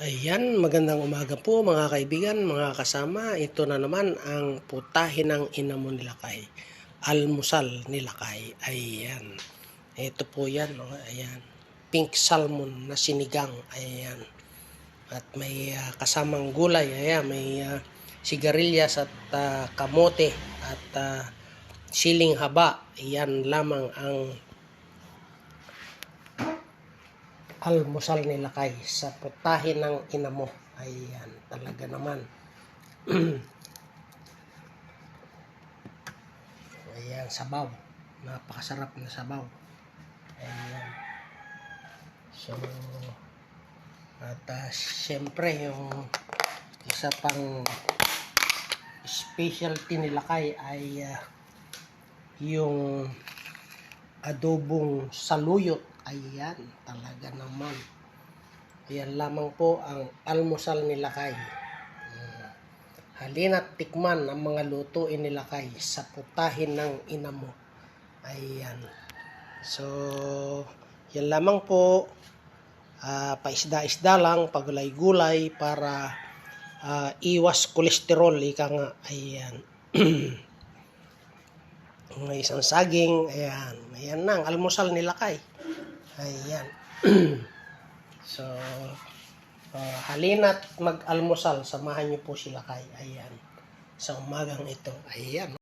Ayan, magandang umaga po mga kaibigan, mga kasama. Ito na naman ang putahin ng ina mo nila kay. Almusal nila kay. Ayan. Ito po yan. oh, Ayan. Pink salmon na sinigang. Ayan. At may ah, kasamang gulay. Ayan. May ah, sigarilyas at ah, kamote at ah, siling haba. Ayan lamang ang almusal nila kay sa putahin ng ina mo. Ayan, talaga naman. Ayan, sabaw. Napakasarap na sabaw. Ayan. So, at uh, syempre yung isa pang specialty nila kay ay ah, yung adobong saluyot. Ayan, talaga naman. Ayan lamang po ang almusal nila kay. Mm. Halina't tikman ang mga lutuin nila kay sa putahin ng ina mo. Ayan. So, yan lamang po. Ah, paisda-isda lang, pagulay-gulay para ah, iwas kolesterol. Ika nga, ayan. May isang saging, ayan. Ayan na, ang almusal nila kay. Ayan. so, uh, halina't mag-almusal. Samahan niyo po sila kay. Ayan. Sa umagang ito. Ayan.